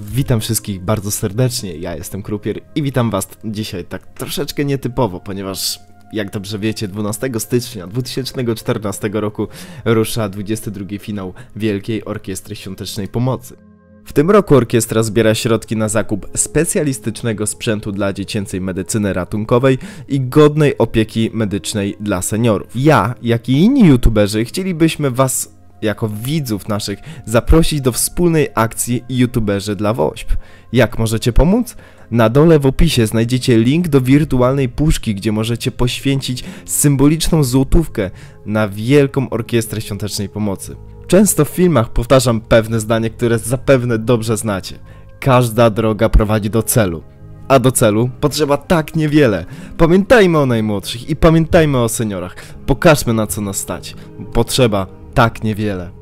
Witam wszystkich bardzo serdecznie, ja jestem Krupier i witam was dzisiaj tak troszeczkę nietypowo, ponieważ jak dobrze wiecie 12 stycznia 2014 roku rusza 22 finał Wielkiej Orkiestry Świątecznej Pomocy. W tym roku orkiestra zbiera środki na zakup specjalistycznego sprzętu dla dziecięcej medycyny ratunkowej i godnej opieki medycznej dla seniorów. Ja, jak i inni youtuberzy chcielibyśmy was jako widzów naszych zaprosić do wspólnej akcji YouTuberzy dla WOŚP. Jak możecie pomóc? Na dole w opisie znajdziecie link do wirtualnej puszki, gdzie możecie poświęcić symboliczną złotówkę na Wielką Orkiestrę Świątecznej Pomocy. Często w filmach powtarzam pewne zdanie, które zapewne dobrze znacie. Każda droga prowadzi do celu. A do celu potrzeba tak niewiele. Pamiętajmy o najmłodszych i pamiętajmy o seniorach. Pokażmy na co nas stać. Potrzeba tak niewiele.